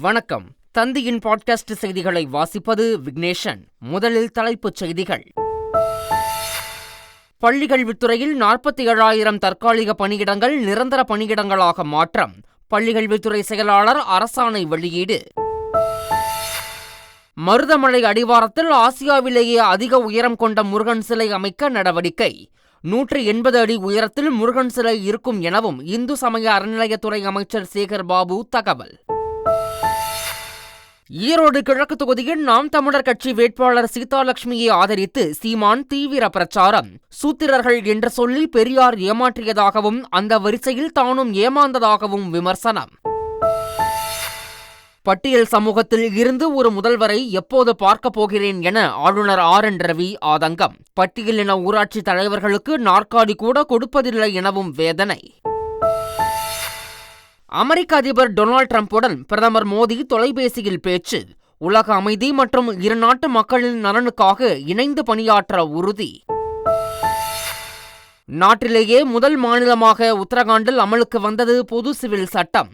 வணக்கம். தந்தியின் பாட்காஸ்ட் செய்திகளை வாசிப்பது விக்னேஷன். முதலில் தலைப்புச் செய்திகள். பள்ளிக்கல்வித்துறையில் நாற்பத்தி ஏழாயிரம் தற்காலிக பணியிடங்கள் நிரந்தர பணியிடங்களாக மாற்றம். பள்ளிக்கல்வித்துறை செயலாளர் அரசாணை வெளியீடு. மருதமலை அடிவாரத்தில் ஆசியாவிலேயே அதிக உயரம் கொண்ட முருகன் சிலை அமைக்க நடவடிக்கை. நூற்று எண்பது அடி உயரத்தில் முருகன் சிலை இருக்கும் எனவும் இந்து சமய அறநிலையத்துறை அமைச்சர் சேகர் பாபு தகவல். ஈரோடு கிழக்கு தொகுதியில் நாம் தமிழர் கட்சி வேட்பாளர் சீதாலட்சுமியை ஆதரித்து சீமான் தீவிர பிரச்சாரம். சூத்திரர்கள் என்று சொல்லி பெரியார் ஏமாற்றியதாகவும் அந்த வரிசையில் தானும் ஏமாந்ததாகவும் விமர்சனம். பட்டியல் சமூகத்தில் இருந்து ஒரு முதல்வரை எப்போது பார்க்கப் போகிறேன் என ஆளுநர் ஆர் என் ரவி ஆதங்கம். பட்டியலின ஊராட்சி தலைவர்களுக்கு நாற்காலி கூட கொடுப்பதில்லை எனவும் வேதனை. அமெரிக்க அதிபர் டொனால்ட் ட்ரம்புடன் பிரதமர் மோடி தொலைபேசியில் பேச்சு உலக அமைதி மற்றும் இரு நாட்டு மக்களின் நலனுக்காக இணைந்து பணியாற்ற உறுதி. நாட்டிலேயே முதல் மாநிலமாக உத்தரகாண்டில் அமலுக்கு வந்தது பொது சிவில் சட்டம்.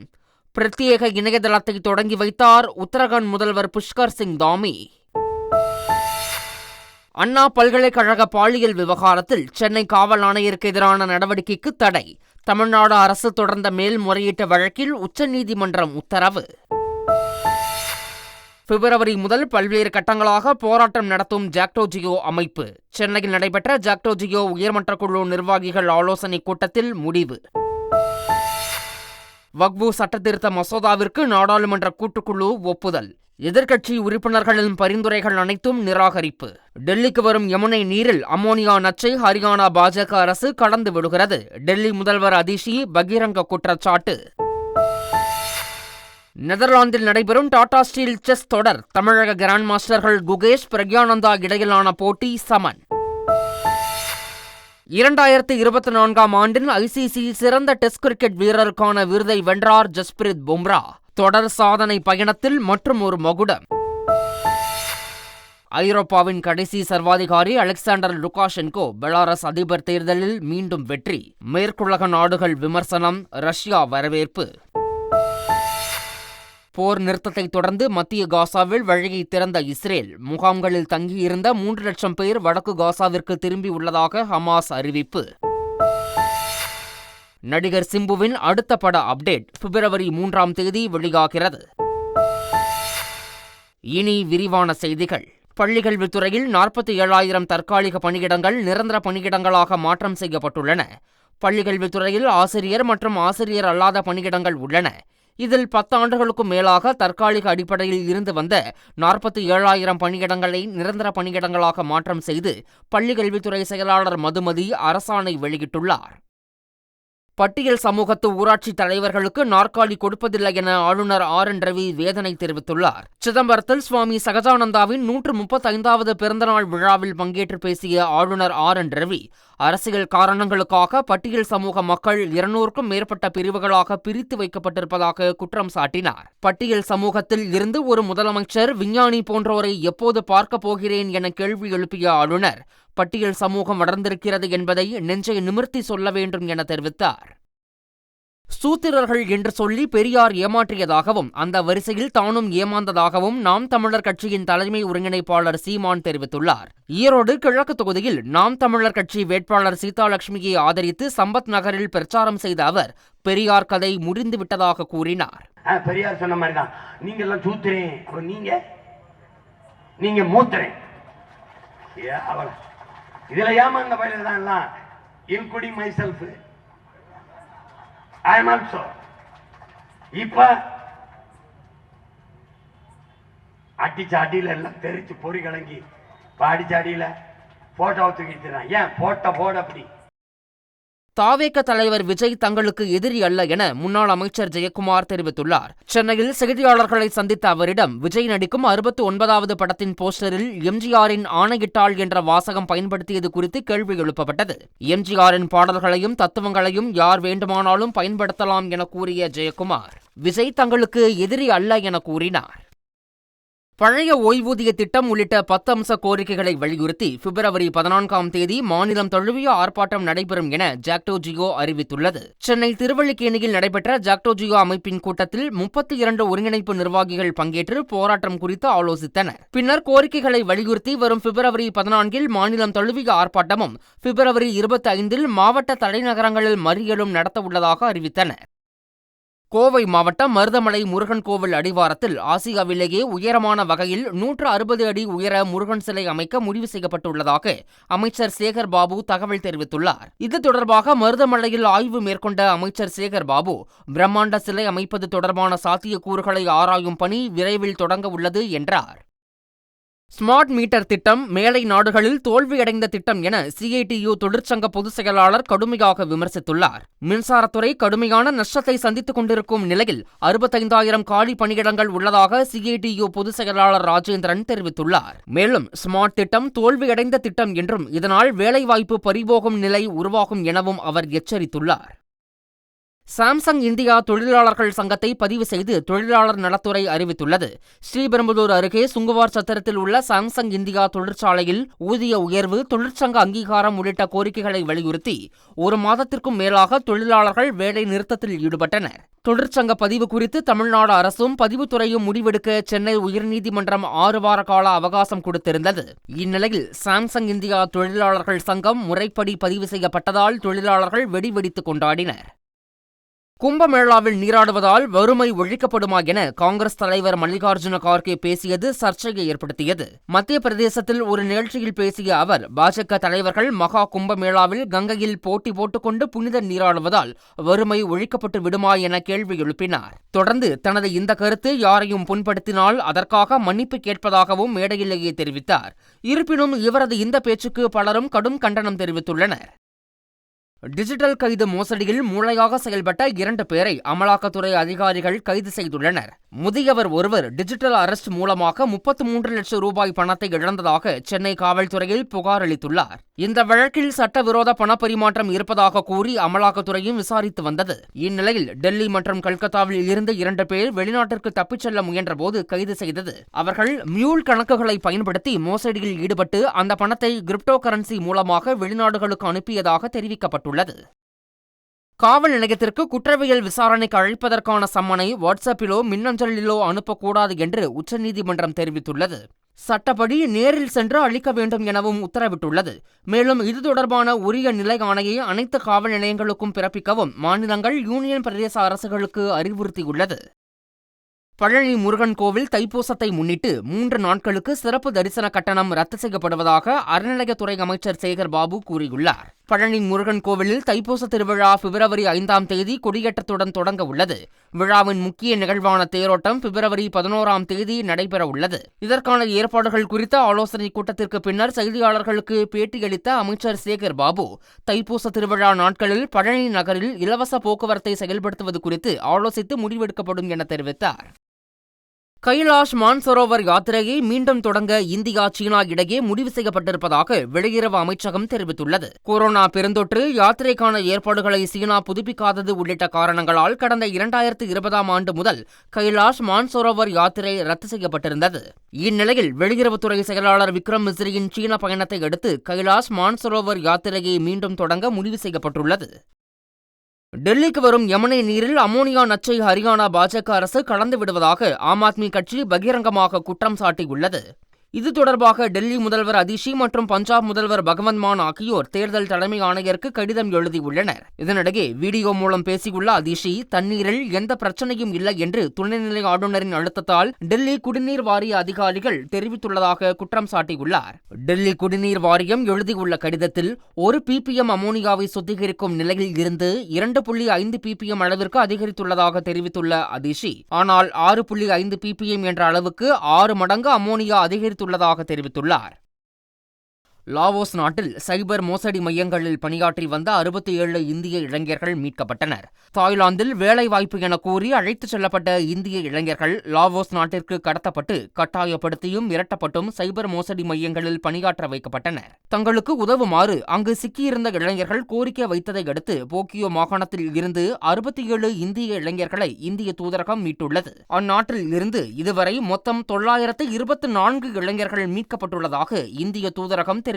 பிரத்யேக இணையதளத்தை தொடங்கி வைத்தார் உத்தரகாண்ட் முதல்வர் புஷ்கர் சிங் தாமி. அண்ணா பல்கலைக்கழக பாலியல் விவகாரத்தில் சென்னை காவல் ஆணையருக்கு எதிரான நடவடிக்கைக்கு தடை. தமிழ்நாடு அரசு தொடர்ந்த மேல்முறையீட்டு வழக்கில் உச்சநீதிமன்றம் உத்தரவு. பிப்ரவரி முதல் பல்வேறு கட்டங்களாக போராட்டம் நடத்தும் ஜாக்டோஜியோ அமைப்பு. சென்னையில் நடைபெற்ற ஜாக்டோஜியோ உயர்மன்ற குழு நிர்வாகிகள் ஆலோசனைக் கூட்டத்தில் முடிவு. வக்பு சட்டத்திருத்த மசோதாவிற்கு நாடாளுமன்ற கூட்டுக்குழு ஒப்புதல். எதிர்க்கட்சி உறுப்பினர்களின் பரிந்துரைகள் அனைத்தும் நிராகரிப்பு. டெல்லிக்கு வரும் யமுனை நீரில் அம்மோனியா நச்சை ஹரியானா பாஜக அரசு கடந்து விடுகிறது. டெல்லி முதல்வர் அதிஷி பகிரங்க குற்றச்சாட்டு. நெதர்லாந்தில் நடைபெறும் டாடா ஸ்டீல் செஸ் தொடர். தமிழக கிராண்ட் மாஸ்டர்கள் குகேஷ் பிரக்யானந்தா இடையிலான போட்டி சமன். இரண்டாயிரத்து இருபத்தி நான்காம் ஆண்டின் ஐசிசி சிறந்த டெஸ்ட் கிரிக்கெட் வீரருக்கான விருதை வென்றார் ஜஸ்பிரித் பும்ரா. தொடர் சாதனை பயணத்தில் மற்றும் ஒரு மகுடம். ஐரோப்பாவின் கடைசி சர்வாதிகாரி அலெக்சாண்டர் லுகாஷென்கோ பெலாரஸ் அதிபர் தேர்தலில் மீண்டும் வெற்றி மேற்குலக நாடுகள் விமர்சனம் ரஷ்யா வரவேற்பு. போர் நிறுத்தத்தை தொடர்ந்து மத்திய காசாவில் வழியை திறந்த இஸ்ரேல் முகாம்களில் தங்கியிருந்த மூன்று லட்சம் பேர் வடக்கு காசாவிற்கு திரும்பியுள்ளதாக ஹமாஸ் அறிவிப்பு. நடிகர் சிம்புவின் அடுத்த பட அப்டேட் பிப்ரவரி மூன்றாம் தேதி வெளியாகிறது. இனி விரிவான செய்திகள். பள்ளிக்கல்வித்துறையில் நாற்பத்தி ஏழாயிரம் தற்காலிக பணியிடங்கள் நிரந்தர பணியிடங்களாக மாற்றம் செய்யப்பட்டுள்ளன. பள்ளிக்கல்வித்துறையில் ஆசிரியர் மற்றும் ஆசிரியர் அல்லாத பணியிடங்கள் உள்ளன. இதில் பத்தாண்டுகளுக்கும் மேலாக தற்காலிக அடிப்படையில் இருந்து வந்த நாற்பத்தி ஏழாயிரம் பணியிடங்களை நிரந்தர பணியிடங்களாக மாற்றம் செய்து பள்ளிக்கல்வித்துறை செயலாளர் மதுமதி அரசாணை வெளியிட்டுள்ளார். பட்டியல் சமூகத்து ஊராட்சி தலைவர்களுக்கு நாற்காலி கொடுப்பதில்லை என ஆளுநர் ஆர் என் ரவி வேதனை தெரிவித்துள்ளார். சிதம்பரத்தில் சுவாமி சகஜானந்தாவின் நூற்று முப்பத்தைந்தாவது பிறந்தநாள் விழாவில் பங்கேற்று பேசிய ஆளுநர் ஆர் என் ரவி அரசியல் காரணங்களுக்காக பட்டியல் சமூக மக்கள் இருநூறுக்கும் மேற்பட்ட பிரிவுகளாக பிரித்து வைக்கப்பட்டிருப்பதாக குற்றம் சாட்டினார். பட்டியல் சமூகத்தில் இருந்து ஒரு முதலமைச்சர் விஞ்ஞானி போன்றோரை எப்போது பார்க்கப் போகிறேன் என கேள்வி எழுப்பிய ஆளுநர் பட்டியல் சமூகம் வளர்ந்திருக்கிறது என்பதை நெஞ்சை நிமிர்த்தி சொல்ல வேண்டும் என தெரிவித்தார். சூத்திரர்கள் என்று சொல்லி பெரியார் ஏமாற்றியதாகவும் அந்த வரிசையில் தானும் ஏமாந்ததாகவும் நாம் தமிழர் கட்சியின் தலைமை ஒருங்கிணைப்பாளர் சீமான் தெரிவித்துள்ளார். ஈரோடு கிழக்கு தொகுதியில் நாம் தமிழர் கட்சி வேட்பாளர் சீதாலட்சுமியை ஆதரித்து சம்பத் நகரில் பிரச்சாரம் செய்த அவர் பெரியார் கதை முடிந்து விட்டதாக கூறினார் பெரியார் சொன்ன மாதிரி தான் நீங்க எல்லாம் சூத்துறேன் நீங்க நீங்க மூத்துறேன் இதுல ஏமாந்த பயில தான் எல்லாம் including myself I am also இப்ப அடிச்ச எல்லாம் தெரிச்சு பொறி கலங்கி இப்ப அடிச்ச அடியில போட்டோவை தூக்கிட்டு ஏன்? போட்ட போட அப்படி. தாவேக தலைவர் விஜய் தங்களுக்கு எதிரி அல்ல என முன்னாள் அமைச்சர் ஜெயக்குமார் தெரிவித்துள்ளார். சென்னையில் செய்தியாளர்களை சந்தித்த அவரிடம் விஜய் நடிக்கும் அறுபத்தி ஒன்பதாவது படத்தின் போஸ்டரில் எம்ஜிஆரின் ஆணையிட்டாள் என்ற வாசகம் பயன்படுத்தியது குறித்து கேள்வி எழுப்பப்பட்டது. எம்ஜிஆரின் பாடல்களையும் தத்துவங்களையும் யார் வேண்டுமானாலும் பயன்படுத்தலாம் என கூறிய ஜெயக்குமார் விஜய் தங்களுக்கு எதிரி அல்ல என கூறினார். பழைய ஓய்வூதிய திட்டம் உள்ளிட்ட பத்து அம்ச கோரிக்கைகளை வலியுறுத்தி பிப்ரவரி பதினான்காம் தேதி மாநிலம் தழுவிய ஆர்ப்பாட்டம் நடைபெறும் என ஜாக்டோ ஜியோ அறிவித்துள்ளது. சென்னை திருவள்ளிக்கேணியில் நடைபெற்ற ஜாக்டோ ஜியோ அமைப்பின் கூட்டத்தில் முப்பத்தி இரண்டு ஒருங்கிணைப்பு நிர்வாகிகள் பங்கேற்று போராட்டம் குறித்து ஆலோசித்தனர். பின்னர் கோரிக்கைகளை வலியுறுத்தி வரும் பிப்ரவரி பதினான்கில் மாநிலம் தழுவிய ஆர்ப்பாட்டமும் பிப்ரவரி இருபத்தி ஐந்தில் மாவட்ட தலைநகரங்களில் மறியலும் நடத்தவுள்ளதாக அறிவித்தனர். கோவை மாவட்டம் மருதமலை முருகன் கோவில் அடிவாரத்தில் ஆசியாவிலேயே உயரமான வகையில் நூற்று அறுபது அடி உயர முருகன் சிலை அமைக்க முடிவு செய்யப்பட்டுள்ளதாக அமைச்சர் சேகர் பாபு தகவல் தெரிவித்துள்ளார். இது தொடர்பாக மருதமலையில் ஆய்வு மேற்கொண்ட அமைச்சர் சேகர் பாபு பிரம்மாண்ட சிலை அமைப்பது தொடர்பான சாத்தியக்கூறுகளை ஆராயும் பணி விரைவில் தொடங்க உள்ளது என்றார். ஸ்மார்ட் மீட்டர் திட்டம் மேலை நாடுகளில் தோல்வியடைந்த திட்டம் என சிஐடியு தொழிற்சங்க பொதுச் செயலாளர் கடுமையாக விமர்சித்துள்ளார். மின்சாரத்துறை கடுமையான நஷ்டத்தை சந்தித்துக் கொண்டிருக்கும் நிலையில் அறுபத்தைந்தாயிரம் காலி பணியிடங்கள் உள்ளதாக சிஐடியு பொதுச் செயலாளர் ராஜேந்திரன் தெரிவித்துள்ளார். மேலும் ஸ்மார்ட் திட்டம் தோல்வியடைந்த திட்டம் என்றும் இதனால் வேலைவாய்ப்பு பறிபோகும் நிலை உருவாகும் எனவும் அவர் எச்சரித்துள்ளார். சாம்சங் இந்தியா தொழிலாளர்கள் சங்கத்தை பதிவு செய்து தொழிலாளர் நலத்துறை அறிவித்துள்ளது. ஸ்ரீபெரும்புதூர் அருகே சுங்குவார் சத்திரத்தில் உள்ள சாம்சங் இந்தியா தொழிற்சாலையில் ஊதிய உயர்வு தொழிற்சங்க அங்கீகாரம் உள்ளிட்ட கோரிக்கைகளை வலியுறுத்தி ஒரு மாதத்திற்கும் மேலாக தொழிலாளர்கள் வேலை நிறுத்தத்தில் ஈடுபட்டனர். தொழிற்சங்க பதிவு குறித்து தமிழ்நாடு அரசும் பதிவுத்துறையும் முடிவெடுக்க சென்னை உயர்நீதிமன்றம் ஆறு வார கால அவகாசம் கொடுத்திருந்தது. இந்நிலையில் சாம்சங் இந்தியா தொழிலாளர்கள் சங்கம் முறைப்படி பதிவு செய்யப்பட்டதால் தொழிலாளர்கள் வெடிவெடித்துக் கொண்டாடினர். கும்பமேளாவில் நீராடுவதால் வறுமை ஒழிக்கப்படுமா என காங்கிரஸ் தலைவர் மல்லிகார்ஜுன கார்கே பேசியது சர்ச்சையை ஏற்படுத்தியது. மத்திய பிரதேசத்தில் ஒரு நிகழ்ச்சியில் பேசிய அவர் பாஜக தலைவர்கள் மகா கும்பமேளாவில் கங்கையில் போட்டி போட்டுக்கொண்டு புனித நீராடுவதால் வறுமை ஒழிக்கப்பட்டு விடுமா என கேள்வி எழுப்பினார். தொடர்ந்து தனது இந்த கருத்து யாரையும் புண்படுத்தினால் அதற்காக மன்னிப்பு கேட்பதாகவும் மேடையிலேயே தெரிவித்தார். இருப்பினும் இவரது இந்த பேச்சுக்கு பலரும் கடும் கண்டனம் தெரிவித்துள்ளனர். டிஜிட்டல் கைது மோசடியில் மூளையாக செயல்பட்ட இரண்டு பேரை அமலாக்கத்துறை அதிகாரிகள் கைது செய்துள்ளனர். முதியவர் ஒருவர் டிஜிட்டல் அரெஸ்ட் மூலமாக முப்பத்து மூன்று லட்சம் ரூபாய் பணத்தை இழந்ததாக சென்னை காவல்துறையில் புகார் அளித்துள்ளார். இந்த வழக்கில் சட்டவிரோத பணப்பரிமாற்றம் இருப்பதாக கூறி அமலாக்கத்துறையும் விசாரித்து வந்தது. இந்நிலையில் டெல்லி மற்றும் கல்கத்தாவில் இருந்து இரண்டு பேர் வெளிநாட்டிற்கு தப்பிச் செல்ல முயன்றபோது கைது செய்தது. அவர்கள் மியூல் கணக்குகளை பயன்படுத்தி மோசடியில் ஈடுபட்டு அந்த பணத்தை கிரிப்டோ கரன்சி மூலமாக வெளிநாடுகளுக்கு அனுப்பியதாக தெரிவிக்கப்பட்டுள்ளது காவல் நிலையத்திற்கு குற்றவியல் விசாரணைக்கு அழைப்பதற்கான சம்மனை வாட்ஸ்அப்பிலோ மின்னஞ்சலிலோ அனுப்பக்கூடாது என்று உச்சநீதிமன்றம் தெரிவித்துள்ளது. சட்டப்படி நேரில் சென்று அளிக்க வேண்டும் எனவும் உத்தரவிட்டுள்ளது. மேலும் இது தொடர்பான உரிய நிலை ஆணையை அனைத்து காவல் நிலையங்களுக்கும் பிறப்பிக்கவும் மாநிலங்கள் யூனியன் பிரதேச அரசுகளுக்கு அறிவுறுத்தியுள்ளது. பழனி முருகன் கோவில் தைப்பூசத்தை முன்னிட்டு மூன்று நாட்களுக்கு சிறப்பு தரிசன கட்டணம் ரத்து செய்யப்படுவதாக அறநிலையத்துறை அமைச்சர் சேகர் பாபு கூறியுள்ளார். பழனி முருகன் கோவிலில் தைப்பூச திருவிழா பிப்ரவரி ஐந்தாம் தேதி கொடியேற்றத்துடன் தொடங்க உள்ளது. விழாவின் முக்கிய நிகழ்வான தேரோட்டம் பிப்ரவரி பதினோராம் தேதி நடைபெற உள்ளது. இதற்கான ஏற்பாடுகள் குறித்த ஆலோசனைக் கூட்டத்திற்கு பின்னர் செய்தியாளர்களுக்கு பேட்டியளித்த அமைச்சர் சேகர் பாபு தைப்பூச திருவிழா நாட்களில் பழனி நகரில் இலவச போக்குவரத்தை செயல்படுத்துவது குறித்து ஆலோசித்து முடிவெடுக்கப்படும் என தெரிவித்தார். கைலாஷ் மான்சரோவர் யாத்திரையை மீண்டும் தொடங்க இந்தியா சீனா இடையே முடிவு செய்யப்பட்டிருப்பதாக வெளியுறவு அமைச்சகம் தெரிவித்துள்ளது. கொரோனா பெருந்தொற்று யாத்திரைக்கான ஏற்பாடுகளை சீனா புதுப்பிக்காதது உள்ளிட்ட காரணங்களால் கடந்த இரண்டாயிரத்து இருபதாம் ஆண்டு முதல் கைலாஷ் மான்சரோவர் யாத்திரை ரத்து செய்யப்பட்டிருந்தது. இந்நிலையில் வெளியுறவுத்துறை செயலாளர் விக்ரம் மிஸ்ரியின் சீன பயணத்தை அடுத்து கைலாஷ் மான்சரோவர் யாத்திரையை மீண்டும் தொடங்க முடிவு செய்யப்பட்டுள்ளது. டெல்லிக்கு வரும் யமுனை நீரில் அமோனியா நச்சை ஹரியானா பாஜக அரசு கலந்து விடுவதாக ஆம் ஆத்மி கட்சி பகிரங்கமாக குற்றம் சாட்டியுள்ளது. இது தொடர்பாக டெல்லி முதல்வர் அதிஷி மற்றும் பஞ்சாப் முதல்வர் பகவந்த் மான் ஆகியோர் தேர்தல் தலைமை ஆணையருக்கு கடிதம் எழுதியுள்ளனர். இதனிடையே வீடியோ மூலம் பேசியுள்ள அதிஷி தண்ணீரில் எந்த பிரச்சனையும் இல்லை என்று துணைநிலை ஆளுநரின் அழுத்தத்தால் டெல்லி குடிநீர் வாரிய அதிகாரிகள் தெரிவித்துள்ளதாக குற்றம் சாட்டியுள்ளார். டெல்லி குடிநீர் வாரியம் எழுதியுள்ள கடிதத்தில் ஒரு பிபிஎம் அமோனியாவை சுத்திகரிக்கும் நிலையில் இருந்து இரண்டு புள்ளி ஐந்து பிபிஎம் அளவிற்கு அதிகரித்துள்ளதாக தெரிவித்துள்ள அதிஷி ஆனால் ஆறு புள்ளி ஐந்து பிபிஎம் என்ற அளவுக்கு ஆறு மடங்கு அமோனியா அதிகரித்து அதிகரித்துள்ளதாக தெரிவித்துள்ளார். லாவோஸ் நாட்டில் சைபர் மோசடி மையங்களில் பணியாற்றி வந்த அறுபத்தி ஏழு இந்திய இளைஞர்கள் மீட்கப்பட்டனர். தாய்லாந்தில் வேலைவாய்ப்பு என கூறி அழைத்துச் செல்லப்பட்ட இந்திய இளைஞர்கள் லாவோஸ் நாட்டிற்கு கடத்தப்பட்டு கட்டாயப்படுத்தியும் மிரட்டப்பட்டும் சைபர் மோசடி மையங்களில் பணியாற்ற வைக்கப்பட்டனர். தங்களுக்கு உதவுமாறு அங்கு சிக்கியிருந்த இளைஞர்கள் கோரிக்கை வைத்ததை அடுத்து போக்கியோ மாகாணத்தில் இருந்து அறுபத்தி ஏழு இந்திய இளைஞர்களை இந்திய தூதரகம் மீட்டுள்ளது. அந்நாட்டில் இருந்து இதுவரை மொத்தம் தொள்ளாயிரத்து இருபத்தி நான்கு இளைஞர்கள் மீட்கப்பட்டுள்ளதாக இந்திய தூதரகம் தெரிவித்துள்ளது.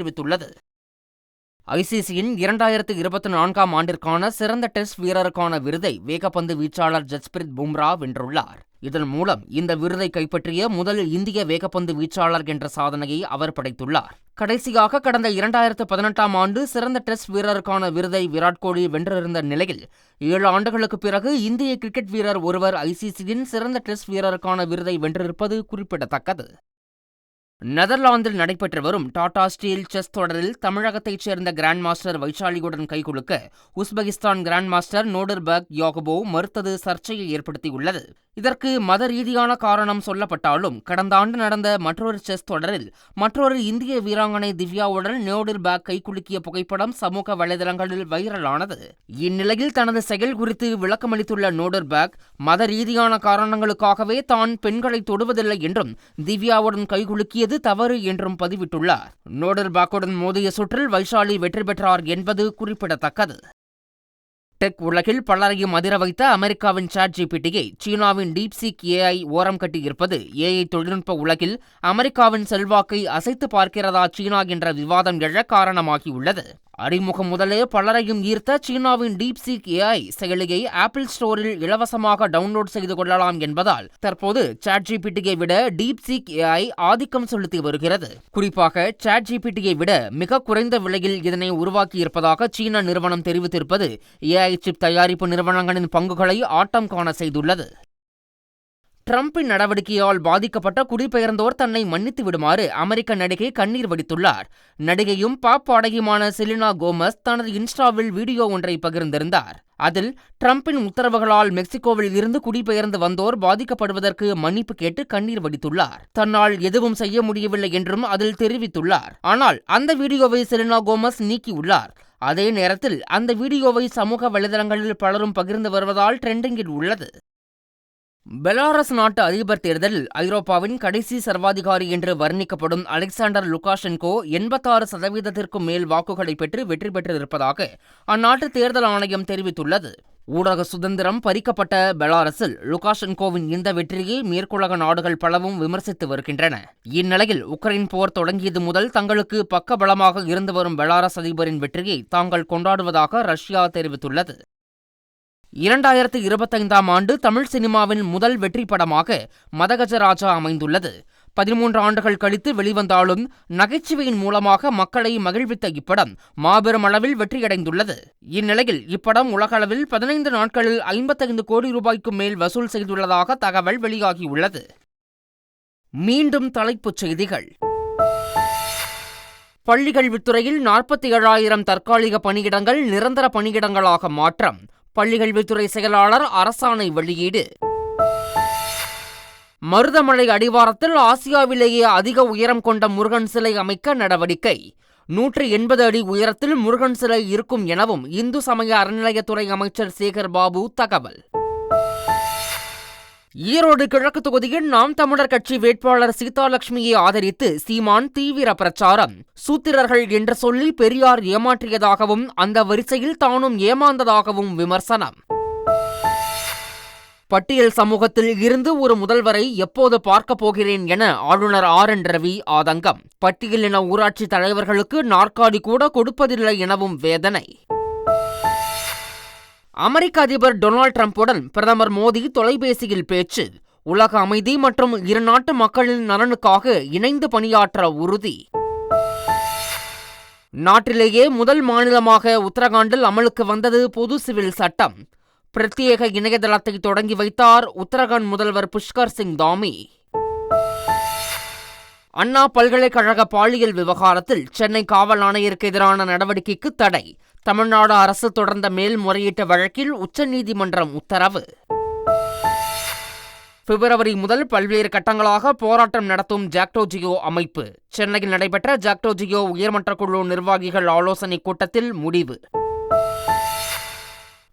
ஐசிசியின் இரண்டாயிரத்து இருபத்தி நான்காம் ஆண்டிற்கான சிறந்த டெஸ்ட் வீரருக்கான விருதை வேகப்பந்து வீச்சாளர் ஜஸ்பிரித் பும்ரா வென்றுள்ளார். இதன் மூலம் இந்த விருதை கைப்பற்றிய முதல் இந்திய வேகப்பந்து வீச்சாளர் என்ற சாதனையை அவர் படைத்துள்ளார். கடைசியாக கடந்த இரண்டாயிரத்து பதினெட்டாம் ஆண்டு சிறந்த டெஸ்ட் வீரருக்கான விருதை விராட் கோலி வென்றிருந்த நிலையில் ஏழு ஆண்டுகளுக்கு பிறகு இந்திய கிரிக்கெட் வீரர் ஒருவர் ஐசிசியின் சிறந்த டெஸ்ட் வீரருக்கான விருதை வென்றிருப்பது குறிப்பிடத்தக்கது. நெதர்லாந்தில் நடைபெற்று வரும் டாடா ஸ்டீல் செஸ் தொடரில் தமிழகத்தைச் சேர்ந்த கிராண்ட் மாஸ்டர் வைஷாலியுடன் கைகுலுக்க Uzbekistan grand master Nodirbek Yakubboev மறுத்தது சர்ச்சையை ஏற்படுத்தியுள்ளது. இதற்கு மத ரீதியான காரணம் சொல்லப்பட்டாலும் கடந்த ஆண்டு நடந்த மற்றொரு செஸ் தொடரில் மற்றொரு இந்திய வீராங்கனை திவ்யாவுடன் நோடர்பர்க் கைகுலுக்கிய புகைப்படம் சமூக வலைதளங்களில் வைரலானது. இந்நிலையில் தனது செயல் குறித்து விளக்கமளித்துள்ள நோடர்பர்க் மத ரீதியான காரணங்களுக்காகவே தான் பெண்களை தொடுவதில்லை என்றும் திவ்யாவுடன் கைகுலுக்கியது தவறு என்றும் பதிவிட்டுள்ளார். நோடல் பாக்குடன் மோதிய சுற்றில் வைஷாலி வெற்றி பெற்றார் என்பது குறிப்பிடத்தக்கது. டெக் உலகில் பலரையும் அதிர வைத்த அமெரிக்காவின் சாட் ஜிபிடியை சீனாவின் டீப்சீக் ஏஐ ஓரம் கட்டியிருப்பது ஏஐ தொழில்நுட்ப உலகில் அமெரிக்காவின் செல்வாக்கை அசைத்து பார்க்கிறதா சீனா என்ற விவாதம் எழ காரணமாகியுள்ளது. அறிமுகம் முதலே பலரையும் ஈர்த்த சீனாவின் டீப்சீக் ஏஐ செயலியை ஆப்பிள் ஸ்டோரில் இலவசமாக டவுன்லோட் செய்து கொள்ளலாம் என்பதால் தற்போது சாட் ஜிபிடியை விட டீப்சீக் ஏஐ ஆதிக்கம் செலுத்தி வருகிறது. குறிப்பாக சாட் ஜிபிடியை விட மிக குறைந்த விலையில் இதனை உருவாக்கியிருப்பதாக சீன நிறுவனம் தெரிவித்திருப்பது ஏஐ சிப் தயாரிப்பு நிறுவனங்களின் பங்குகளை ஆட்டம் காண செய்துள்ளது. டிரம்பின் நடவடிக்கையால் பாதிக்கப்பட்ட குடிபெயர்ந்தோர் தன்னை மன்னித்து விடுமாறு அமெரிக்க நடிகை கண்ணீர் வடித்துள்ளார். நடிகையும் பாப் பாடகியுமான செலினா கோமஸ் தனது இன்ஸ்டாவில் வீடியோ ஒன்றை பகிர்ந்திருந்தார். அதில் டிரம்பின் உத்தரவுகளால் மெக்சிகோவில் இருந்து குடிபெயர்ந்து வந்தோர் பாதிக்கப்படுவதற்கு மன்னிப்பு கேட்டு கண்ணீர் வடித்துள்ளார். தன்னால் எதுவும் செய்ய முடியவில்லை என்றும் அதில் தெரிவித்துள்ளார். ஆனால் அந்த வீடியோவை செலினா கோமஸ் நீக்கியுள்ளார். அதே நேரத்தில் அந்த வீடியோவை சமூக வலைதளங்களில் பலரும் பகிர்ந்து வருவதால் ட்ரெண்டிங்கில் உள்ளது. பெலாரஸ் நாட்டு அதிபர் தேர்தலில் ஐரோப்பாவின் கடைசி சர்வாதிகாரி என்று வர்ணிக்கப்படும் அலெக்சாண்டர் லுகாஷென்கோ எண்பத்தாறு சதவீதத்திற்கும் மேல் வாக்குகளை பெற்று வெற்றி பெற்றிருப்பதாக அந்நாட்டு தேர்தல் ஆணையம் தெரிவித்துள்ளது. ஊடக சுதந்திரம் பறிக்கப்பட்ட பெலாரஸில் லுகாஷென்கோவின் இந்த வெற்றியை மேற்குலக நாடுகள் பலவும் விமர்சித்து வருகின்றன. இந்நிலையில் உக்ரைன் போர் தொடங்கியது முதல் தங்களுக்கு பக்கபலமாக இருந்து வரும் பெலாரஸ் அதிபரின் வெற்றியை தாங்கள் கொண்டாடுவதாக ரஷ்யா தெரிவித்துள்ளது. இரண்டாயிரத்து இருபத்தைந்தாம் ஆண்டு தமிழ் சினிமாவின் முதல் வெற்றி படமாக மதகஜராஜா அமைந்துள்ளது. பதிமூன்று ஆண்டுகள் கழித்து வெளிவந்தாலும் நகைச்சுவையின் மூலமாக மக்களை மகிழ்வித்த இப்படம் மாபெரும் அளவில் வெற்றியடைந்துள்ளது. இந்நிலையில் இப்படம் உலகளவில் பதினைந்து நாட்களில் ஐம்பத்தைந்து கோடி ரூபாய்க்கும் மேல் வசூல் செய்துள்ளதாக தகவல் வெளியாகியுள்ளது. மீண்டும் தலைப்புச் செய்திகள். பள்ளிக்கல்வித்துறையில் நாற்பத்தி ஏழாயிரம் தற்காலிக பணியிடங்கள் நிரந்தர பணியிடங்களாக மாற்றம். பள்ளிக்கல்வித்துறை செயலாளர் அரசாணை வெளியீடு. மருதமலை அடிவாரத்தில் ஆசியாவிலேயே அதிக உயரம் கொண்ட முருகன் சிலை அமைக்க நடவடிக்கை. நூற்றி எண்பது அடி உயரத்தில் முருகன் சிலை இருக்கும் எனவும் இந்து சமய அறநிலையத்துறை அமைச்சர் சேகர் பாபு தகவல். ஈரோடு கிழக்கு தொகுதியில் நாம் தமிழர் கட்சி வேட்பாளர் சீதாலட்சுமியை ஆதரித்து சீமான் தீவிர பிரச்சாரம். சூத்திரர்கள் என்று சொல்லி பெரியார் ஏமாற்றியதாகவும் அந்த வரிசையில் தானும் ஏமாந்ததாகவும் விமர்சனம். பட்டியல் சமூகத்தில் இருந்து ஒரு முதல்வரை எப்போது பார்க்கப் போகிறேன் என ஆளுநர் ஆர் என் ரவி ஆதங்கம். பட்டியலின ஊராட்சி தலைவர்களுக்கு நாற்காலி கூட கொடுப்பதில்லை எனவும் வேதனை. அமெரிக்க அதிபர் டொனால்ட் ட்ரம்ப்புடன் பிரதமர் மோடி தொலைபேசியில் பேச்சு. உலக அமைதி மற்றும் இரு நாட்டு மக்களின் நலனுக்காக இணைந்து பணியாற்ற உறுதி. நாட்டிலேயே முதல் மாநிலமாக உத்தரகாண்டில் அமலுக்கு வந்தது பொது சிவில் சட்டம். பிரத்யேக இணையதளத்தை தொடங்கி வைத்தார் உத்தரகாண்ட் முதல்வர் புஷ்கர் சிங் தாமி. அண்ணா பல்கலைக்கழக பாலியல் விவகாரத்தில் சென்னை காவல் ஆணையருக்கு எதிரான நடவடிக்கைக்கு தடை. தமிழ்நாடு அரசு தொடர்ந்த மேல்முறையீட்டு வழக்கில் உச்சநீதிமன்றம் உத்தரவு. பிப்ரவரி முதல் பல்வேறு கட்டங்களாக போராட்டம் நடத்தும் ஜாக்டோஜியோ அமைப்பு. சென்னையில் நடைபெற்ற ஜாக்டோஜியோ உயர்மன்ற குழு நிர்வாகிகள் ஆலோசனைக் கூட்டத்தில் முடிவு.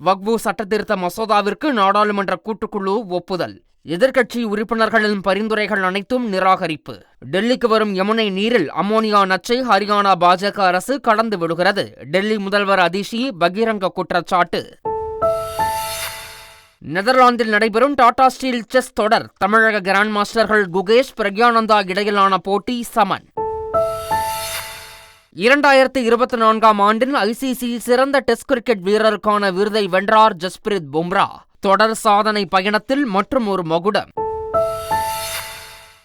வக்பு சட்டத்திருத்த மசோதாவிற்கு நாடாளுமன்ற கூட்டுக்குழு ஒப்புதல். எதிர்க்கட்சி உறுப்பினர்களின் பரிந்துரைகள் அனைத்தும் நிராகரிப்பு. டெல்லிக்கு வரும் யமுனை நீரில் அம்மோனியா நச்சை ஹரியானா பாஜக அரசு கடந்து விடுகிறது. டெல்லி முதல்வர் அதிஷி பகிரங்க குற்றச்சாட்டு. நெதர்லாந்தில் நடைபெறும் டாடா ஸ்டீல் செஸ் தொடர். தமிழக கிராண்ட் மாஸ்டர்கள் குகேஷ் பிரக்யானந்தா இடையிலான போட்டி சமன். இரண்டாயிரத்தி இருபத்தி நான்காம் ஆண்டின் ஐசிசி சிறந்த டெஸ்ட் கிரிக்கெட் வீரருக்கான விருதை வென்றார் ஜஸ்பிரித் பும்ரா. தொடர் சாதனை பயணத்தில் மற்றும் ஒரு மகுடம்.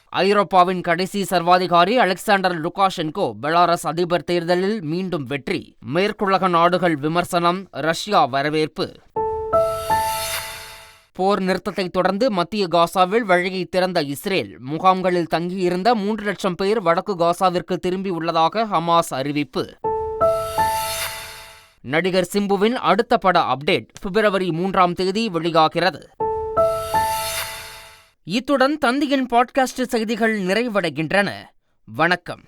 ஐரோப்பாவின் கடைசி சர்வாதிகாரி அலெக்சாண்டர் லுகாஷென்கோ பெலாரஸ் அதிபர் தேர்தலில் மீண்டும் வெற்றி. மேற்குலக நாடுகள் விமர்சனம் ரஷ்யா வரவேற்பு. போர் நிறுத்தத்தை தொடர்ந்து மத்திய காசாவில் வழியை திறந்த இஸ்ரேல். முகாம்களில் தங்கியிருந்த மூன்று லட்சம் பேர் வடக்கு காசாவிற்கு திரும்பியுள்ளதாக ஹமாஸ் அறிவிப்பு. நடிகர் சிம்புவின் அடுத்த பட அப்டேட் பிப்ரவரி மூன்றாம் தேதி வெளியாகிறது. இத்துடன் தந்தியின் பாட்காஸ்ட் செய்திகள் நிறைவடைகின்றன. வணக்கம்.